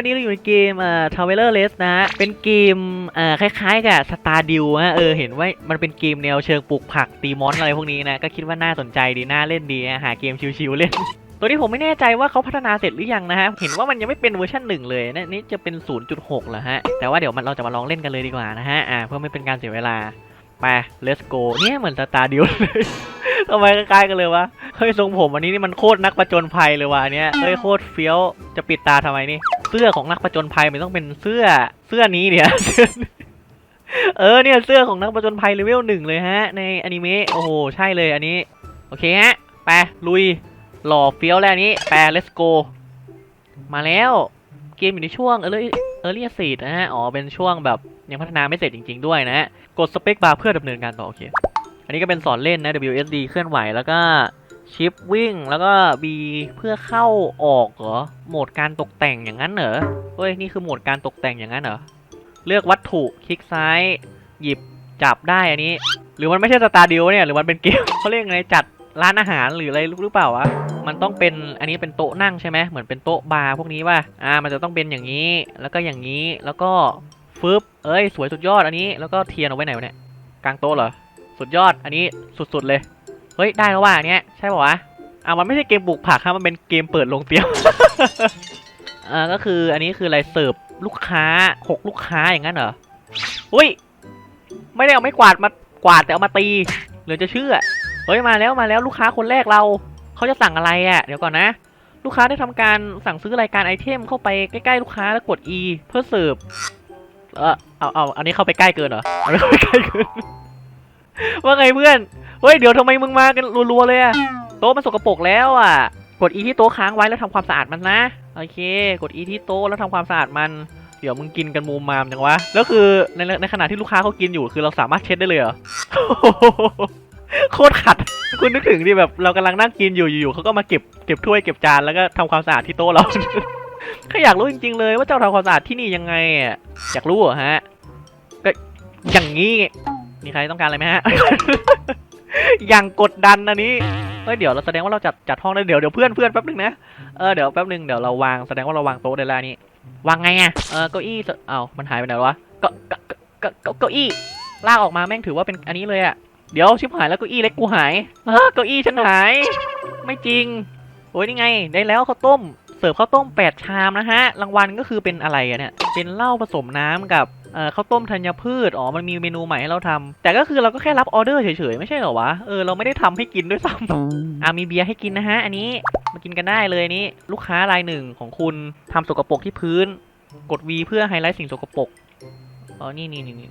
วันนี้เราอยู่ในเกมเอ่อ Traveler Race นะฮะ เป็นเกมเอ่อคล้ายๆกับ Stardew ฮะ เออ เห็นว่ามันเป็นเกมแนวเชิงปลูกผักตีมอนอะไรพวกนี้นะ ก็คิดว่าน่าสนใจดี น่าเล่นดีหาเกมชิวๆเล่น ตัวนี้ผมไม่แน่ใจว่าเขาพัฒนาเสร็จหรือยังนะฮะ เห็นว่ามันยังไม่เป็นเวอร์ชันหนึ่งเลยนะนี่จะเป็น 0.6เหรอฮะ แต่ว่าเดี๋ยวมันเราจะมาลองเล่นกันเลยดีกว่านะฮะ อ่า เพื่อไม่เป็นการเสียเวลา ไป let's go เนี่ยเหมือน Stardew เลยทำไมคล้ายๆกันเลยวะ เฮ้ยทรงผมอันนี้นี่มันโคตรนักประจนภัยเลยว่ะอันเนี้ย เฮ้ยโคตรเฟี้ยว จะปิดตาทำไมนี่ เสื้อของนักประจนภัยมันต้องเป็นเสื้อ เสื้อนี้เนี่ย เออเนี่ยเสื้อของนักประจนภัยเลเวลหนึ่งเลยฮะ ในอนิเมะ โอ้โหใช่เลยอันนี้ โอเคฮะ ไป ลุย หล่อเฟี้ยวแล้วอันนี้ ไป let's go มาแล้ว เกมอยู่ในช่วงเออเออเรียสีดนะฮะ อ๋อเป็นช่วงแบบยังพัฒนาไม่เสร็จจริง ๆ ด้วยนะฮะ กดสเปคบาร์เพื่อดำเนินการต่อโอเค อันนี้ก็เป็นสอนเล่นนะ WSD เคลื่อนไหวแล้วก็ชิปวิ่งแล้วก็ B เพื่อเข้าออกเหรอ โหมดการตกแต่งอย่างนั้นเหรอ เฮ้ย นี่คือโหมดการตกแต่งอย่างนั้นเหรอ เลือกวัตถุคลิกซ้าย หยิบจับได้อันนี้ หรือมันไม่ใช่สตาร์ดิวเนี่ย หรือมันเป็นเกมเขาเรียกไงจัดร้านอาหารหรืออะไรหรือเปล่าวะ มันต้องเป็นอันนี้เป็นโต๊ะนั่งใช่ไหมเหมือนเป็นโต๊ะบาร์พวกนี้ป่ะอ่า มันจะต้องเป็นอย่างนี้ แล้วก็อย่างนี้ แล้วก็ ฟึบเอ้ยสวยสุดยอดอันนี้ แล้วก็เทียนเอาไว้ไหนวะเนี่ย กลางโต๊ะเหรอ สุดยอดอันนี้สุดๆเลย เฮ้ยได้แล้วว่าอันเนี้ยใช่ป่าวะอ่ามันไม่ใช่เกมปลูกผักครับมันเป็นเกมเปิดโรงเตรียมอ่าก็คืออันนี้คืออะไรเสิร์ฟลูกค้าหกลูกค้าอย่างนั้นเหรออุ้ยไม่ได้เอาไม้กวาดมากวาดแต่เอามาตีเหลือจะเชื่อเฮ้ยมาแล้วมาแล้วลูกค้าคนแรกเราเขาจะสั่งอะไรอะ่ะ เดี๋ยวก่อนนะ ลูกค้าได้ทำการสั่งซื้อรายการไอเทมเข้าไปใกล้ๆลูกค้าแล้วกด E เพื่อเสิร์ฟ เออเอาเอาอันนี้เข้าไปใกล้เกินเหรอเอาเข้าไปใกล้เกิน ว่าไงเพื่อน เฮ้ย เดี๋ยวทำไมมึงมากันรัวๆเลยอะโต๊ะมันสกปรกแล้วอะกด E ที่โต๊ะค้างไว้แล้วทำความสะอาดมันนะ โอเค กด E ที่โต๊ะแล้วทำความสะอาดมัน เดี๋ยวมึงกินกันมูมมามจังวะ แล้วคือในในขณะที่ลูกค้าเขากินอยู่คือเราสามารถเช็ดได้เลยเหรอโคตรขัด คุณนึกถึงดิแบบเรากำลังนั่งกินอยู่อยู่ๆเขาก็มาเก็บเก็บถ้วยเก็บจานแล้วก็ทำความสะอาดที่โต๊ะเรา แค่อยากรู้จริง ๆ เลยว่าเจ้าทำความสะอาดที่นี่ยังไงอะอยากรู้เหรอฮะ ก็อย่างนี้ มีใครต้องการอะไรไหมฮะ อย่างกดดันอันนี้ เฮ้ยเดี๋ยวเราแสดงว่าเราจัดจัดห้องได้เดี๋ยวเดี๋ยวเพื่อนเพื่อนแป๊บนึงนะ เออเดี๋ยวแป๊บนึงเดี๋ยวเราวางแสดงว่าเราวางโต๊ะได้แล้วนี่ วางไงอะ เออเก้าอี้เอ้ามันหายไปไหนวะเก็ก็ก็ก็เก้าอี้ลากออกมาแม่งถือว่าเป็นอันนี้เลยอะ เดี๋ยวชิบหายแล้วเก้าอี้เล็กกูหายเออเก้าอี้ฉันหาย ไม่จริงโอ้ยนี่ไง ได้แล้วข้าวต้ม เสิร์ฟข้าวต้ม 8 ชามนะฮะ รางวัลก็คือเป็นอะไรอะเนี่ย เป็นเหล้าผสมน้ำกับเอ่อข้าวต้มธัญพืช อ๋อ มันมีเมนูใหม่ให้เราทำแต่ก็คือเราก็แค่รับออเดอร์เฉยๆ ไม่ใช่เหรอวะ เออ เราไม่ได้ทำให้กินด้วยซ้ำอ่ามีเบียร์ให้กินนะฮะ อันนี้มากินกันได้เลยอันนี้ ลูกค้ารายหนึ่งของคุณทำสกปรกที่พื้น กด V เพื่อไฮไลท์สิ่งสกปรกอ๋อ นี่นี่นี่นี่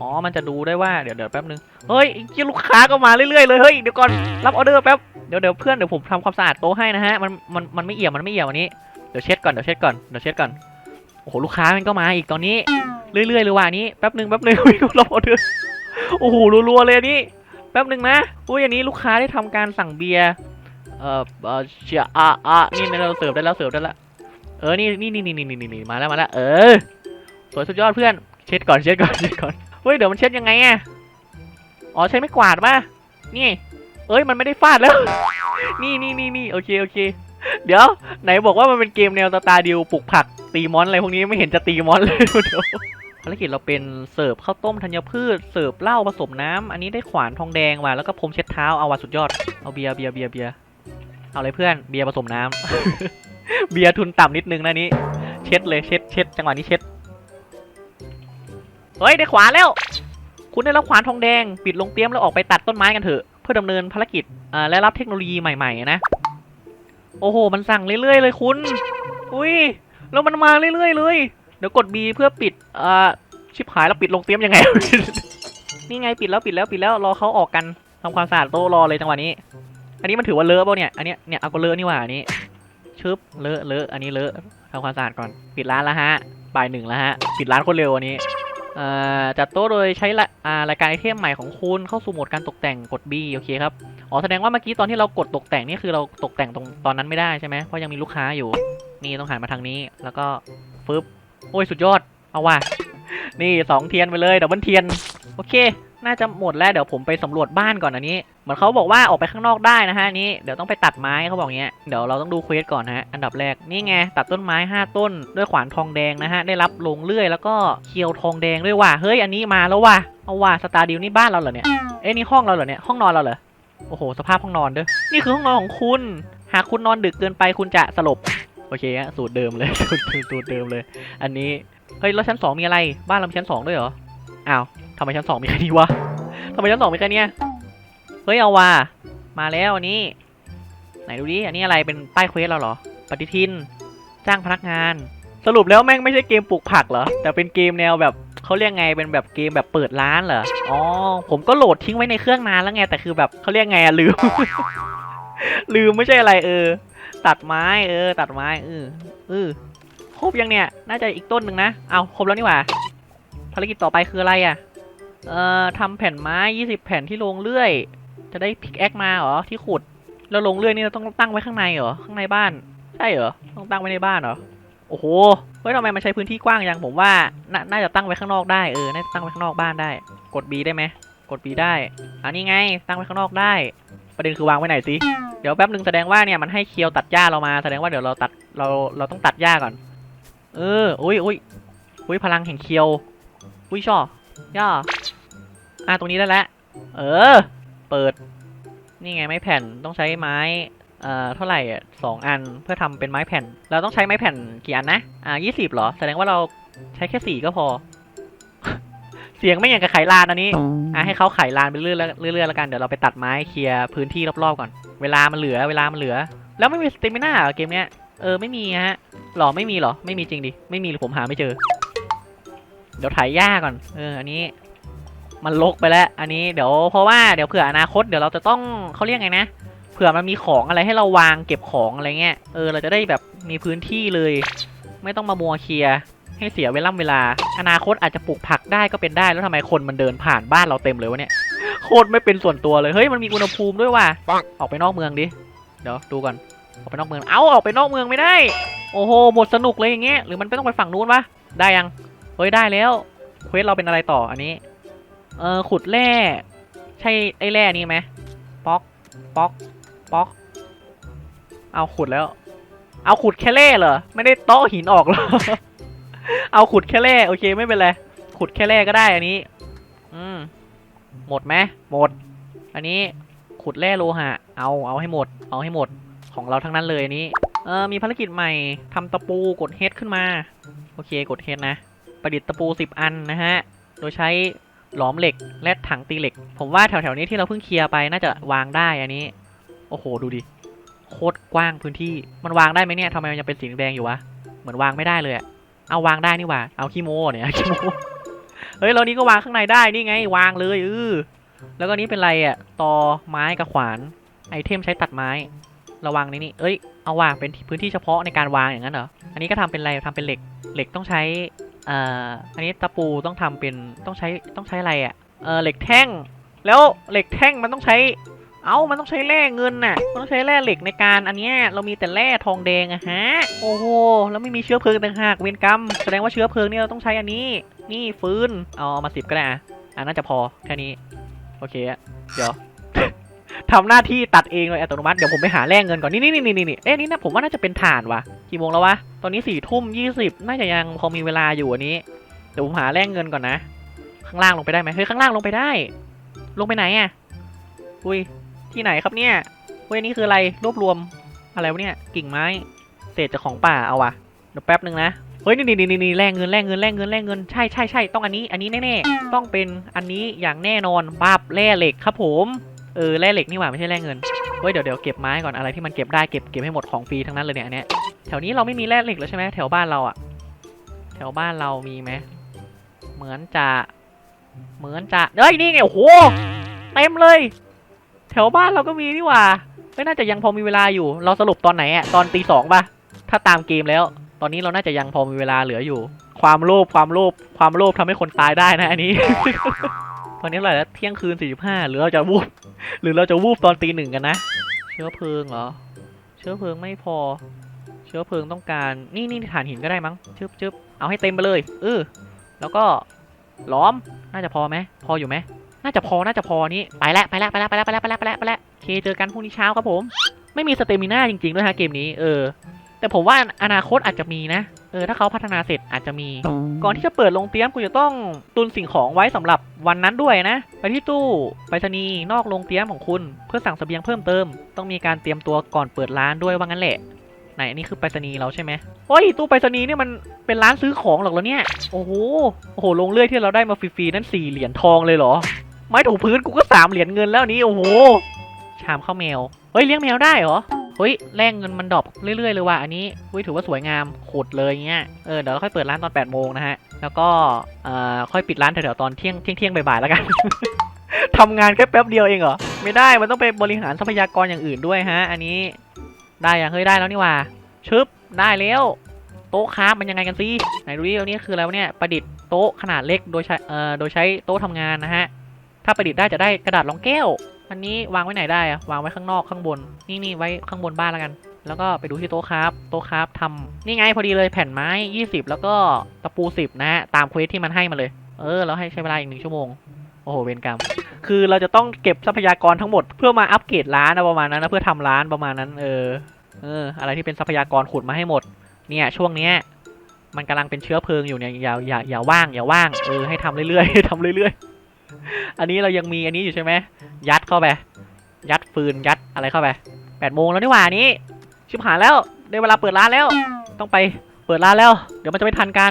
อ๋อ มันจะดูได้ว่า เดี๋ยวเดี๋ยวแป๊บนึง เฮ้ยไอ้เหี้ยลูกค้าก็มาเรื่อยๆเลย เฮ้ย เดี๋ยวก่อน รับออเดอร์แป๊บ เดี๋ยวเดี๋ยวเพื่อนเดี๋ยวผมทำความสะอาดโต๊ะให้นะฮะมันมันมันไม่เอี่ยมมันไม่เอี่ยมวันนี้เดี๋ยวเช็ดก่อนเดี๋ยวเช็ดก่อนเดี๋ยวเช็ดก่อนโอ้โหลูกค้ามันก็มาอีกตอนนี้เรื่อยๆเลยว่ะนี้แป๊บหนึ่งแป๊บหนึ่งวิ่งรับออเดอร์โอ้โหรัวๆเลยนนี้แป๊บหนึ่งนะอุ้ยอันนี้ลูกค้าได้ทำการสั่งเบียร์เอ่อเอ่อเชียอะอะนี่เราเสิร์ฟได้แล้วเสิร์ฟได้แล้วเออนี่นี่นี่นี่นี่นี่มาแล้วมาแล้วเออสวยสุดยอดเพื่อนเช็ดก่อนเช็ดก่อนเช็ดก่อนเฮ้ยเดี๋ยวมันเช็ดยังไงอะอ๋อใช้ไม่กวาดป่ะนี่ เอ้ยมันไม่ได้ฟาดแล้ว นี่นี่นี่นี่โอเคโอเค เดี๋ยว ไหนบอกว่ามันเป็นเกมแนวตาร์ดิวปลูกผักตีมอนอะไรพวกนี้ไม่เห็นจะตีมอนเลยเดี๋ยวภารกิจเราเป็นเสิร์ฟข้าวต้มธัญพืชเสิร์ฟเหล้าผสมน้ำอันนี้ได้ขวานทองแดงมาแล้วก็พรมเช็ดเท้าเอาว่ะสุดยอดเอาเบียร์เบียร์เบียร์เบียร์เอาเลยเพื่อนเบียร์ผสมน้ำเบียร์ทุนต่ำนิดนึงนะนี้ เช็ดเลยเช็ดเช็ดจังหวะนี้เช็ดเฮ้ยได้ขวานแล้ว คุณได้รับขวานทองแดง ปิดลงเตรียมแล้วออกไปตัดต้นไม้กันเถอะ เพื่อดำเนินภารกิจและรับเทคโนโลยีใหม่ ๆ นะ โอ้โห มันสั่งเรื่อยๆเลยคุณ อุ้ย แล้วมันมาเรื่อยๆเลย เดี๋ยวกด B เพื่อปิดอ่าชิบหายแล้วปิดลงเตรียมยังไง นี่ไงปิดแล้วปิดแล้วปิดแล้วรอเขาออกกันทำความสะอาดโต๊ะรอเลยจังหวะนี้ อันนี้มันถือว่าเลอะเปล่าเนี่ย อันเนี้ยเนี่ยเอาก็เลอะนี่หว่าอันนี้ชึบเลอะเลอะอันนี้เลอะทำความสะอาดก่อน ปิดร้านแล้วฮะบ่ายหนึ่งแล้วฮะ ปิดร้านคนเร็วอันนี้ จัดโต๊ะโดยใช้ละอ่ารายการไอเทมใหม่ของคุณเข้าสู่โหมดการตกแต่งกด B โอเคครับ อ๋อแสดงว่าเมื่อกี้ตอนที่เรากดตกแต่งนี่คือเราตกแต่งตรงตอนนั้นไม่ได้ใช่ไหมเพราะยังมีลูกค้าอยู่ นี่ต้องหันมาทางนี้ แล้วก็ฟึบโอ้ยสุดยอด เอาว่ะ นี่สองเทียนไปเลยดับเบิลเทียน โอเค น่าจะหมดแล้วเดี๋ยวผมไปสำรวจบ้านก่อนอันนี้ เหมือนเขาบอกว่าออกไปข้างนอกได้นะฮะนี้เดี๋ยวต้องไปตัดไม้เขาบอกอย่างเงี้ยเดี๋ยวเราต้องดูเควสก่อนนะฮะอันดับแรกนี่ไงตัดต้นไม้ 5 ต้นด้วยขวานทองแดงนะฮะได้รับลงเลื่อยแล้วก็เคียวทองแดงด้วยว่ะเฮ้ยอันนี้มาแล้วว่ะเอาว่ะสตาร์ดิวนี่บ้านเราเหรอเนี่ยเอ้นี่ห้องเราเหรอเนี่ยห้องนอนเราเหรอโอ้โหสภาพห้องนอนเด้อนี่คือห้องนอนของคุณ หากคุณนอนดึกเกินไปคุณจะสลบโอเคฮะสูตรเดิมเลยสูตรเดิมเลย อันนี้เฮ้ยแล้วชั้นสองมีอะไรบ้านเราชั้นสองด้วยเหรออ้าว ทำไมชั้นสองมีแค่นี้วะทำไมชั้นสองมีแค่เนี้ยเฮ้ยเอาว่ะมาแล้วอันนี้ ไหนดูดิอันนี้อะไรเป็นป้ายเควสเราเหรอ ปฏิทิน จ้างพนักงาน สรุปแล้วแม่งไม่ใช่เกมปลูกผักเหรอ แต่เป็นเกมแนวแบบเขาเรียกไงเป็นแบบเกมแบบเปิดร้านเหรอ อ๋อ ผมก็โหลดทิ้งไว้ในเครื่องนานแล้วไง แต่คือแบบเขาเรียกไงอะลืม ลืมไม่ใช่อะไรเออ ตัดไม้เออ ตัดไม้เออเออครบยังเนี่ย น่าจะอีกต้นหนึ่งนะ เอาครบแล้วนี่หว่า ภารกิจต่อไปคืออะไรอะ เอ่อทำแผ่นไม้20แผ่นที่โรงเลื่อย จะได้พิกแอคมาเหรอที่ขุด แล้วลงเลื่อยนี่เราต้องตั้งไว้ข้างในเหรอข้างในบ้าน ใช่เหรอต้องตั้งไว้ในบ้านเหรอโอ้โหเฮ้ยทำไมมันใช้พื้นที่กว้างจังผมว่าน่าน่าจะตั้งไว้ข้างนอกได้เออน่าจะตั้งไว้ข้างนอกบ้านได้ กด B ได้ไหมกด B ได้ อันนี้ไงตั้งไว้ข้างนอกได้ ประเด็นคือวางไว้ไหนสิเดี๋ยวแป๊บนึงแสดงว่าเนี่ยมันให้เคียวตัดหญ้าเรามาแสดงว่าเดี๋ยวเราตัดเราเราต้องตัดหญ้าก่อน เอออุ้ยอุ้ยอุ้ยพลังแห่งเคียวอุ้ยช่อย่า อะตรงนี้ได้แล้วเออ เปิด นี่ไงไม้แผ่นต้องใช้ไม้เอ่อเท่าไหร่อะสองอันเพื่อทำเป็นไม้แผ่น เราต้องใช้ไม้แผ่นกี่อันนะอ่ายี่สิบเหรอ แสดงว่าเราใช้แค่สี่ก็พอ เสียงไม่อย่างกับไขลานอันนี้อะให้เขาไขลานไปเรื่อยๆเรื่อยๆแล้วกันเดี๋ยวเราไปตัดไม้เคลียร์พื้นที่รอบๆก่อน เวลามันเหลือเวลามันเหลือ แล้วไม่มีสเตมิน่าเหรอเกมเนี้ยเออไม่มีฮะหรอไม่มีหรอไม่มีจริงดิไม่มีหรือผมหาไม่เจอ เดี๋ยวถ่ายหญ้าก่อนเอออันนี้ มันลกไปแล้วอันนี้เดี๋ยวเพราะว่าเดี๋ยวเผื่ออนาคตเดี๋ยวเราจะต้องเขาเรียกไงนะเผื่อมันมีของอะไรให้เราวางเก็บของอะไรเงี้ยเออเราจะได้แบบมีพื้นที่เลย ไม่ต้องมามัวเคลียร์ให้เสียเวลาเวลา อนาคตอาจจะปลูกผักได้ก็เป็นได้แล้วทำไมคนมันเดินผ่านบ้านเราเต็มเลยวะเนี่ยโคตรไม่เป็นส่วนตัวเลยเฮ้ยมันมีอุณหภูมิด้วยว่ะออกไปนอกเมืองดิเดี๋ยวดูก่อนออกไปนอกเมืองเอ้าออกไปนอกเมืองไม่ได้ โอ้โหหมดสนุกเลยอย่างเงี้ยหรือมันไม่ต้องไปฝั่งนู้นวะได้ยังเฮ้ยได้แล้วเควสเราเป็นอะไรต่ออันนี้ เออขุดแร่ ใช่ไอ้แร่นี่ไหมป๊อกป๊อกป๊อก เอาขุดแล้ว เอาขุดแค่แร่เหรอ ไม่ได้โต๊ะหินออกหรอ เอาขุดแค่แร่โอเคไม่เป็นไร ขุดแค่แร่ก็ได้อันนี้ อืม หมดไหมหมด อันนี้ขุดแร่โลหะ เอาเอาให้หมด เอาให้หมด ของเราทั้งนั้นเลยอันนี้ เออมีภารกิจใหม่ทำตะปูกดเฮดขึ้นมา โอเคกดเฮดนะ ประดิษฐ์ตะปู10อันนะฮะ โดยใช้ หลอมเหล็กและถังตีเหล็ก ผมว่าแถวๆนี้ที่เราเพิ่งเคลียร์ไปน่าจะวางได้อันนี้ โอ้โหดูดิโคตรกว้างพื้นที่มันวางได้ไหมเนี่ยทำไมมันยังเป็นสีแดงอยู่วะเหมือนวางไม่ได้เลยเอาวางได้นี่ว่าเอาขี้โมเนี่ยขี้โมเฮ้ยเรานี้ก็วางข้างในได้นี่ไง วางเลยเออแล้วก็นี้เป็นไรอะตอไม้กับขวาน ไอเทมใช้ตัดไม้ ระวังนี่นี่เอ้ยเอาว่ะเป็นพื้นที่เฉพาะในการวางอย่างนั้นเหรออันนี้ก็ทำเป็นอะไรทำเป็นเหล็กเหล็กต้องใช้ อ่ออันนี้ตะปูต้องทำเป็นต้องใช้ต้องใช้อะไรอะ่ะเออเหล็กแท่ง แล้วเหล็กแท่งมันต้องใช้ เอ้ามันต้องใช้แร่เงินน่ะ มันต้องใช้แร่เหล็กในการอันเนี้ยเรามีแต่แร่ทองแดงอะฮะ โอ้โหแล้วไม่มีเชื้อเพลิงต่างหากเวรกรรมแสดงว่าเชื้อเพลิงนี่เราต้องใช้อันนี้ นี่ฟืนเอาเอามาสิบก็ได้อะอะน่าจะพอแค่นี้โอเคอะเดี๋ยว ทำหน้าที่ตัดเองเลยอัตโนมัติ เดี๋ยวผมไปหาแร่เงินก่อน นี่นี่นี่นี่นี่เอ๊ะนี่นะผมว่าน่าจะเป็นฐานวะกี่โมงแล้ววะ ตอนนี้สี่ทุ่มยี่สิบน่าจะยังพอมีเวลาอยู่อันนี้ เดี๋ยวผมหาแร่เงินก่อนนะ ข้างล่างลงไปได้ไหมเฮ้ยข้างล่างลงไปได้ ลงไปไหนอะ อุ้ย ที่ไหนครับเนี่ยเฮ้ยนี่คืออะไร รวบรวม อะไรวะเนี่ย กิ่งไม้ เศษจากของป่าเอาวะเดี๋ยวแป๊บนึงนะ เฮ้ยนี่นี่นี่นี่แร่เงินแร่เงินแร่เงินแร่เงิน ใช่ใช่ใช่ต้องอันนี้ อันนี้แน่ๆ ต้องเป็นอันนี้อย่างแน่นอนบาบแร่เหล็กครับผม เออแร่เหล็กนี่หว่าไม่ใช่แร่เงินเฮ้ยเดี๋ยวเดี๋ยวเก็บไม้ก่อนอะไรที่มันเก็บได้เก็บเก็บให้หมดของฟรีทั้งนั้นเลยเนี่ยอันเนี้ยแถวนี้เราไม่มีแร่เหล็กแล้วใช่ไหมแถวบ้านเราอะแถวบ้านเรามีไหมเหมือนจะเหมือนจะเฮ้ยนี่ไงโอ้โหเต็มเลย แถวบ้านเราก็มีนี่หว่าไม่น่าจะยังพอมีเวลาอยู่ เราสรุปตอนไหนอะตอนตีสองป่ะถ้าตามเกมแล้ว ตอนนี้เราน่าจะยังพอมีเวลาเหลืออยู่ ความโลภความโลภความโลภทำให้คนตายได้นะอันนี้ อนนี้เท่าไหร่แล้วเที่ยงคืนสี่สิบห้าหรือเราจะวูบหรือเราจะวูบตอนตีหนึ่งกันนะ เชื้อเพลิงเหรอ เชื้อเพลิงไม่พอ เชื้อเพลิงต้องการนี่นี่ฐานหินก็ได้มั้งชึบชึบเอาให้เต็มไปเลยเออแล้วก็ล้อมน่าจะพอไหมพออยู่ไหมน่าจะพอน่าจะพอนี้ไปแล้วไปแล้วไปแล้วไปแล้วไปแล้วไปแล้วไปแล้วไปแล้วเคเจอกันพรุ่งนี้เช้าครับผม ไม่มีสเตมิน่าจริงๆด้วยฮะเกมนี้เออแต่ผมว่าอนาคตอาจจะมีนะ เออถ้าเขาพัฒนาเสร็จอาจจะมี ก่อนที่จะเปิดลงเตรียมกูจะต้องตุนสิ่งของไว้สำหรับวันนั้นด้วยนะ ไปที่ตู้ไปรษณีย์นอกลงเตรียมของคุณ เพื่อสั่งเสบียงเพิ่มเติม ต้องมีการเตรียมตัวก่อนเปิดร้านด้วยว่างั้นแหละไหนอันนี่คือไปรษณีย์เราใช่ไหมโอ้ยตู้ไปรษณีย์นี่มันเป็นร้านซื้อของหรอกเหรอเนี่ย โอ้โห โอ้โหลงเลื่อยที่เราได้มาฟรีๆนั่นสี่เหรียญทองเลยเหรอ ไม้ถูพื้นกูก็สามเหรียญเงินแล้วอันนี้ โอ้โห ชามข้าวแมว เฮ้ยเลี้ยงแมวได้เหรอ เฮ้ยแลกเงินมันดรอปเรื่อยๆเลยว่ะอันนี้เฮ้ยถือว่าสวยงามขุดเลยเงี้ยเออเดี๋ยวเราค่อยเปิดร้านตอน8ปดโมงนะฮะแล้วก็เอ่อค่อยปิดร้านแถวๆตอนเที่ยงเที่ยงเที่ยงบ่ายๆแล้วกันทำงานแค่แป๊บเดียวเองเหรอไม่ได้มันต้องไปบริหารทรัพยากรอย่างอื่นด้วยฮะ อันนี้ได้ยังเฮ้ยได้แล้วนี่ว่าชึบได้แล้วโต๊ะครามันยังไงกันสิไหนดูดิอันนี้คืออะไรวะเนี่ยประดิษฐ์โต๊ะขนาดเล็กโดยใช้เอ่อโดยใช้โต๊ะทำงานนะฮะถ้าประดิษฐ์ได้จะได้กระดาษรองแก้ว อันนี้วางไว้ไหนได้อะวางไว้ข้างนอกข้างบน นี่นี่ไว้ข้างบนบ้านแล้วกัน แล้วก็ไปดูที่โต๊ะคราฟโต๊ะคราฟทำนี่ไงพอดีเลยแผ่นไม้ 20 แล้วก็ตะปู 10 นะฮะ ตามเควสที่มันให้มาเลย เออ แล้วให้ใช้เวลาอีกหนึ่งชั่วโมง โอ้โห เวรกรรม คือเราจะต้องเก็บทรัพยากรทั้งหมด เพื่อมาอัปเกรดร้านนะประมาณนั้นนะ เพื่อทำร้านประมาณนั้น เออ เออ อะไรที่เป็นทรัพยากรขุดมาให้หมด เนี่ยช่วงเนี้ยมันกำลังเป็นเชื้อเพลิงอยู่เนี่ยอย่าอย่าอย่าว่างอย่าว่าง เออ ให้ทำเรื่อยๆทำเรื่อยๆ อันนี้เรายังมีอันนี้อยู่ใช่ไหม ยัดเข้าไป ยัดฟืนยัดอะไรเข้าไปแปดโมงแล้วนี่หว่านี้ ชิบหายแล้วได้เวลาเปิดร้านแล้ว ต้องไปเปิดร้านแล้ว เดี๋ยวมันจะไม่ทันการ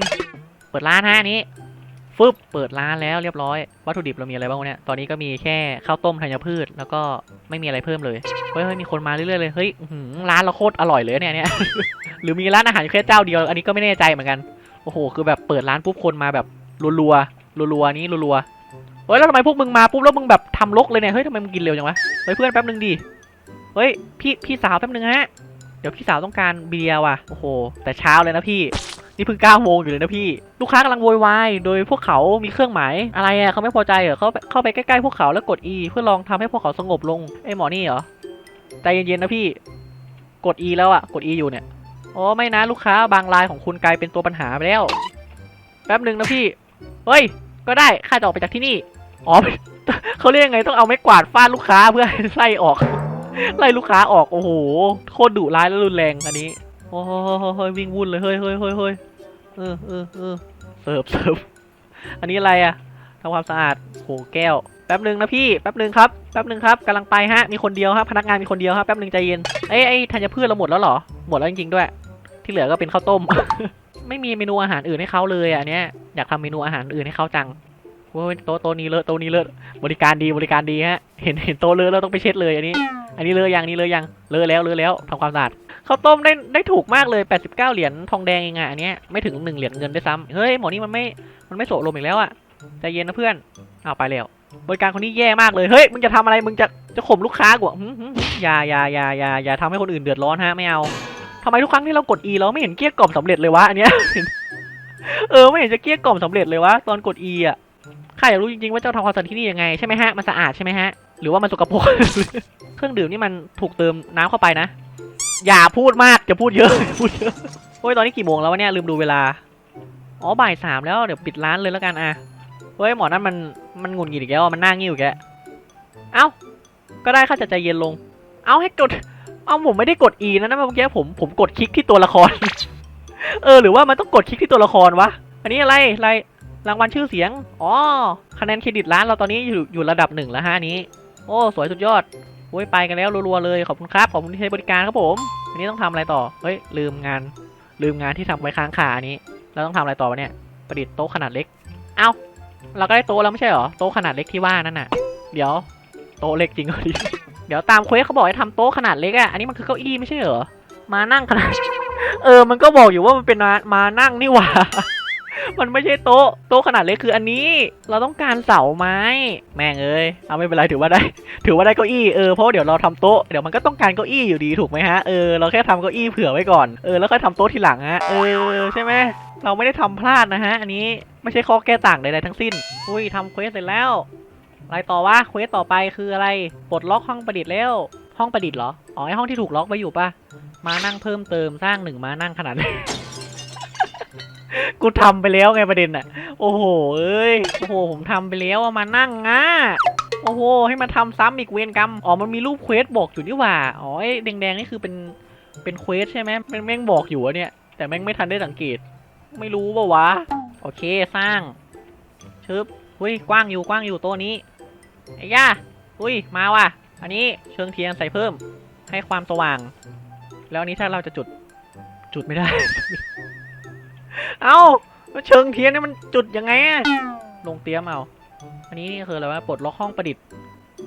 เปิดร้านฮะนี้ฟึบเปิดร้านแล้วเรียบร้อย วัตถุดิบเรามีอะไรบ้างเนี่ย ตอนนี้ก็มีแค่ข้าวต้มธัญพืช แล้วก็ไม่มีอะไรเพิ่มเลย เฮ้ยมีคนมาเรื่อยๆเลย เฮ้ยร้านเราโคตรอร่อยเลยเนี่ยเนี่ย หรือมีร้านอาหารแค่เจ้าเดียว อันนี้ก็ไม่แน่ใจเหมือนกัน โอ้โห คือแบบเปิดร้านปุ๊บคนมาแบบรัวๆ รัวๆ นี้รัวๆ เฮ้ยแล้วทำไมพวกมึงมาปุ๊บแล้วมึงแบบทำลกเลยเนี่ยเฮ้ยทำไมมึงกินเร็วจังวะเฮ้ยเพื่อนแป๊บนึงดิเฮ้ยพี่พี่สาวแป๊บนึงฮะเดี๋ยวพี่สาวต้องการเบียร์ว่ะโอ้โหแต่เช้าเลยนะพี่นี่เพิ่งเก้าโมงอยู่เลยนะพี่ ลูกค้ากำลังโวยวาย โดยพวกเขามีเครื่องหมาย อะไรอะเขาไม่พอใจเหรอเขาเข้าไปใกล้ๆพวกเขาแล้วกด E เพื่อลองทำให้พวกเขาสงบลงเอ้หมอนี่เหรอ ใจเย็นๆนะพี่ กด E แล้วอะ กด E อยู่เนี่ย โอ้ไม่นะลูกค้าบางรายของคุณกลายเป็นตัวปัญหาไปแล้ว แป๊บหนึ่งนะพี่ เฮ้ย ก็ได้ข้าจะออกไปจากที่นี่ อ๋อเขาเรียกยังไงต้องเอาไม้กวาดฟาดลูกค้าเพื่อให้ไล่ออก ไล่ลูกค้าออกโอ้โหโคตรดุร้ายและรุนแรงอันนี้โอ้โหเฮ้ยวิ่งวุ่นเลยเฮ้ยเฮ้ยเฮ้ยเฮ้ยเออเออเออเสิร์ฟเสิร์ฟอันนี้อะไรอะทำความสะอาดโหแก้วแป๊บหนึ่งนะพี่แป๊บหนึ่งครับแป๊บหนึ่งครับกำลังไปฮะมีคนเดียวครับพนักงานมีคนเดียวครับแป๊บหนึ่งใจเย็นเอ้ยไอ้ธัญพืชเราหมดแล้วเหรอหมดแล้วจริงๆด้วย ที่เหลือก็เป็นข้าวต้ม ไม่มีเมนูอาหารอื่นให้เขาเลยอะเนี้ยอยากทำเมนูอาหารอื่นให้เขาจังโอ้ยโต๊ะโต๊ะนี้เลอะโต๊ะนี้เลอะบริการดีบริการดีฮะ เห็นเห็นโต๊ะเลอะแล้วต้องไปเช็ดเลยอันนี้ อันนี้เลอะยังนี่เลอะยังเลอะแล้วเลอะแล้วทำความสะอาดข้าวต้มได้ได้ถูกมากเลย 89 เหรียญทองแดงเองอะอันเนี้ยไม่ถึง1เหรียญเงินด้วยซ้ำเฮ้ยหมอนี่มันไม่มันไม่โสลมอีกแล้วอะใจเย็นนะเพื่อนเอาไปแล้วบริการคนนี้แย่มากเลยเฮ้ยมึงจะทำอะไรมึงจะจะข่มลูกค้ากูอะหึหึอย่าอย่าอย่าอย่าอย่าทำให้คนอื่นเดือดร้อนฮะไม่เอา ทำไมทุกครั้งที่เรากด E เราไม่เห็นเกลี้ยกล่อมสำเร็จเลยวะอันเนี้ย เออไม่เห็นจะเกลี้ยกล่อมสำเร็จเลยวะตอนกด E อะข้าอยากรู้จริงๆว่าเจ้าทำความสะอาดที่นี่ยังไงใช่ไหมฮะมันสะอาดใช่ไหมฮะหรือว่ามันสกปรก เครื่องดื่มนี่มันถูกเติมน้ำเข้าไปนะ อย่าพูดมากจะพูดเยอะ พูดเยอะโอ้ยตอนนี้กี่โมงแล้ววะเนี่ยลืมดูเวลาอ๋อบ่ายสามแล้วเดี๋ยวปิดร้านเลยแล้วกันอะเฮ้ยหมอนั่นมันมันหงุดหงิดอีกแล้วมันน้างิ้วอีกแล้วเอ้าก็ได้ข้าจะใจเย็นลง เอาให้กด เอ้าผมไม่ได้กด E นะนะเมื่อกี้ผมผมกดคลิกที่ตัวละคร เออหรือว่ามันต้องกดคลิกที่ตัวละครวะ อันนี้อะไรอะไรรางวัลชื่อเสียง อ๋อ คะแนนเครดิตร้านเราตอนนี้อยู่อยู่ระดับหนึ่งแล้วฮะนี้ โอ้ สวยสุดยอดโอ้ยไปกันแล้วรัวๆเลย ขอบคุณครับ ขอบคุณที่ใช้บริการครับผม อันนี้ต้องทำอะไรต่อ เฮ้ย ลืมงาน ลืมงานที่ทำไว้ค้างคาอันนี้ เราต้องทำอะไรต่อวะเนี่ย ประดิษฐ์โต๊ะขนาดเล็ก เอ้า เราก็ได้โต๊ะแล้วไม่ใช่หรอ โต๊ะขนาดเล็กที่ว่านั่นน่ะ เดี๋ยว โต๊ะเล็กจริงเหรอ เดี๋ยวตามเควสเขาบอกให้ทำโต๊ะขนาดเล็กอะอันนี้มันคือเก้าอี้ไม่ใช่เหรอ มานั่งขนาด เออ มันก็บอกอยู่ว่ามันเป็นมามานั่งนี่หว่า มันไม่ใช่โต๊ะ โต๊ะขนาดเล็กคืออันนี้ เราต้องการเสาไม้ แม่งเอ้ย เอาไม่เป็นไรถือว่าได้ ถือว่าได้เก้าอี้ เออ เพราะเดี๋ยวเราทำโต๊ะ เดี๋ยวมันก็ต้องการเก้าอี้อยู่ดีถูกไหมฮะ เออ เราแค่ทำเก้าอี้เผื่อไว้ก่อน เออ แล้วค่อยทำโต๊ะทีหลังฮะ เออ ใช่ไหมเราไม่ได้ทำพลาดนะฮะ อันนี้ไม่ใช่ข้อแก้ต่างใดๆทั้งสิ้น อุ้ยทำเควสเสร็จแล้ว อะไรต่อวะเควสต่อไปคืออะไรปลดล็อกห้องประดิษฐ์แล้ว ห้องประดิษฐ์เหรอ อ๋อไอห้องที่ถูกล็อกไว้อยู่ปะมานั่งเพิ่มเติมสร้างหนึ่งมานั่งขนาดนี้กูทำไปแล้วไงประเด็นอะโอ้โห เอ้ย โอ้โห ผมทำไปแล้วอะมานั่งง่ะ โอ้โห ให้มาทำซ้ำอีกเวรกรรม อ๋อ มันมีรูปเควสบอกอยู่นี่หว่า อ๋อไอ้แดงๆนี่คือเป็น เป็นเควสใช่ไหมแม่งแม่งบอกอยู่อะเนี่ย แต่แม่งไม่ทันได้สังเกต ไม่รู้ปะวะ โอเค สร้างชึบอุ้ย กว้างอยู่ กว้างอยู่ตัวนี้ ไอ้ย่าอุ้ย มาว่ะ อันนี้เชิงเทียนใส่เพิ่ม ให้ความสว่าง แล้วอันนี้ถ้าเราจะจุด จุดไม่ได้ เอ้าแล้วเชิงเทียนนี่มันจุดยังไงอะลงเตรียมเอา อันนี้นี่คืออะไรวะ ปลดล็อกห้องประดิษฐ์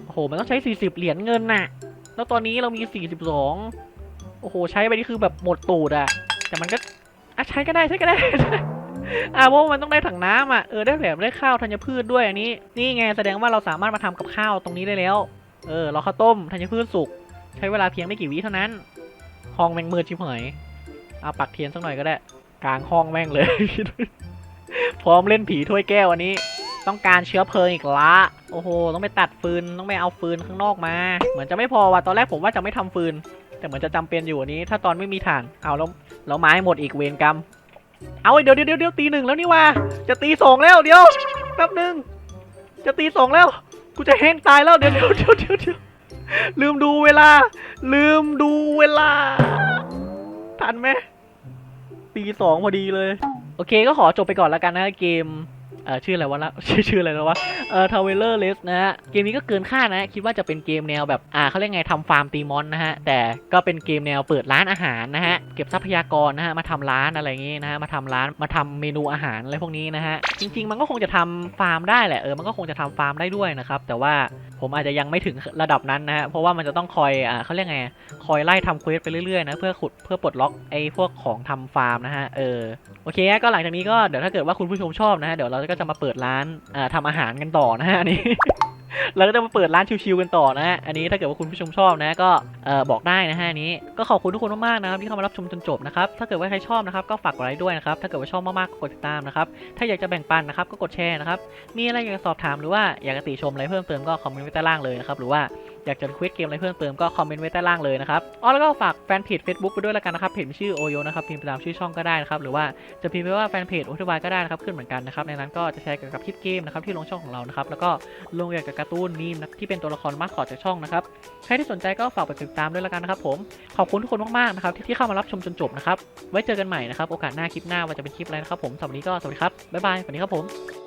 โอ้โห มันต้องใช้ 40 เหรียญเงินน่ะ แล้วตอนนี้เรามี 42 โอ้โห ใช้ไปนี่คือแบบหมดตูดอะแต่มันก็อะใช้ก็ได้ ใช้ก็ได้ อ่าเพราะว่ามันต้องได้ถังน้ำอะเออได้แบบได้ข้าวธัญพืชด้วยอันนี้ นี่ไงแสดงว่าเราสามารถมาทำกับข้าวตรงนี้ได้แล้ว เออเราข้าวต้มธัญพืชสุก ใช้เวลาเพียงไม่กี่วิเท่านั้น ห้องแมงมืดชิบหายเอาปักเทียนสักหน่อยก็ได้ กลางห้องแม่งเลย พร้อมเล่นผีถ้วยแก้วอันนี้ ต้องการเชื้อเพลิงอีกละ โอ้โห ต้องไปตัดฟืน ต้องไปเอาฟืนข้างนอกมา เหมือนจะไม่พอว่ะ ตอนแรกผมว่าจะไม่ทำฟืน แต่เหมือนจะจำเป็นอยู่อันนี้ ถ้าตอนไม่มีถ่าน เอาแล้วแล้วไม้หมดอีกเวรกรรม เอาเดี๋ยวเดี๋ยวเดี๋ยวตีหนึ่งแล้วนี่ว่า จะตีสองแล้วเดี๋ยวแป๊บหนึ่งจะตีสองแล้ว กูจะแห้งตายแล้วเดียวเดี๋ยวเดี๋ยวเดี๋ยวเดี๋ยวลืมดูเวลา ลืมดูเวลา ทันไหมตีสองพอดีเลย โอเคก็ขอจบไปก่อนแล้วกันนะเกม เอ่อชื่ออะไรวะละชื่อชื่ออะไรแล้ววะเอ่อทาวเวลเลอร์เลสนะฮะเกมนี้ก็เกินคาดนะ คิดว่าจะเป็นเกมแนวแบบอ่าเขาเรียกไงทำฟาร์มตีมอนนะฮะ แต่ก็เป็นเกมแนวเปิดร้านอาหารนะฮะ เก็บทรัพยากรนะฮะ มาทำร้านอะไรอย่างงี้นะฮะ มาทำร้านมาทำเมนูอาหารอะไรพวกนี้นะฮะ จริง ๆ มันก็คงจะทำฟาร์มได้แหละ เออ มันก็คงจะทำฟาร์มได้ด้วยนะครับ แต่ว่าผมอาจจะยังไม่ถึงระดับนั้นนะฮะ เพราะว่ามันจะต้องคอยอ่าเขาเรียกไง คอยไล่ทำเควสไปเรื่อยๆนะเพื่อขุดเพื่อปลดล็อกไอ้พวกของทำฟาร์มนะฮะ เออ โอเค ก็หลังจากนี้ก็เดี๋ยวถ้าเกิดว่าคุณผู้ชมชอบนะฮะ เดี๋ยวเราก็จะมาเปิดร้านอ่าทำอาหารกันต่อนะฮะนี้เราก็จะมาเปิดร้านชิวๆกันต่อนะฮะอันนี้ถ้าเกิดว่าคุณผู้ชมชอบนะก็บอกได้นะฮะนี้ก็ขอบคุณทุกคนมากๆนะครับที่เข้ามารับชมจนจบนะครับถ้าเกิดว่าใครชอบนะครับก็ฝากกดไลค์ด้วยนะครับถ้าเกิดว่าชอบมากๆก็กดติดตามนะครับถ้าอยากจะแบ่งปันนะครับก็กดแชร์นะครับมีอะไรอยากสอบถามหรือว่าอยากติชมอะไรเพิ่มเติมก็คอมเมนต์ไว้ใต้ล่างเลยนะครับหรือว่า อยากจะควิดเกมอะไรเพิ่มเติมก็คอมเมนต์ไว้ใต้ล่างเลยนะครับอ๋อแล้วก็ฝากแฟนเพจ Facebook ไปด้วยแล้วกันนะครับเพจมีชื่อโอโยนะครับพิมพ์ตามชื่อช่องก็ได้นะครับหรือว่าจะพิมพ์ไปว่าแฟนเพจโอทบายก็ได้นะครับขึ้นเหมือนกันนะครับในนั้นก็จะแชร์เกี่ยวกับคลิปเกมนะครับที่ลงช่องของเรานะครับแล้วก็ลงเกี่ยวกับการ์ตูนมีมที่เป็นตัวละครมาสคอตจากช่องนะครับใครที่สนใจก็ฝากไปติดตามด้วยแล้วกันนะครับผมขอบคุณทุกคนมากๆนะครับที่เข้ามารับชมจนจบนะครับไว้เจอกันใหม่นะครับโอกาสหน้าคลิปหน้าว่าจะเป็นคลิปอะไรนะครับผมสำหรับนี้ก็สวัสดีครับบ๊ายบายสวัสดีครับผม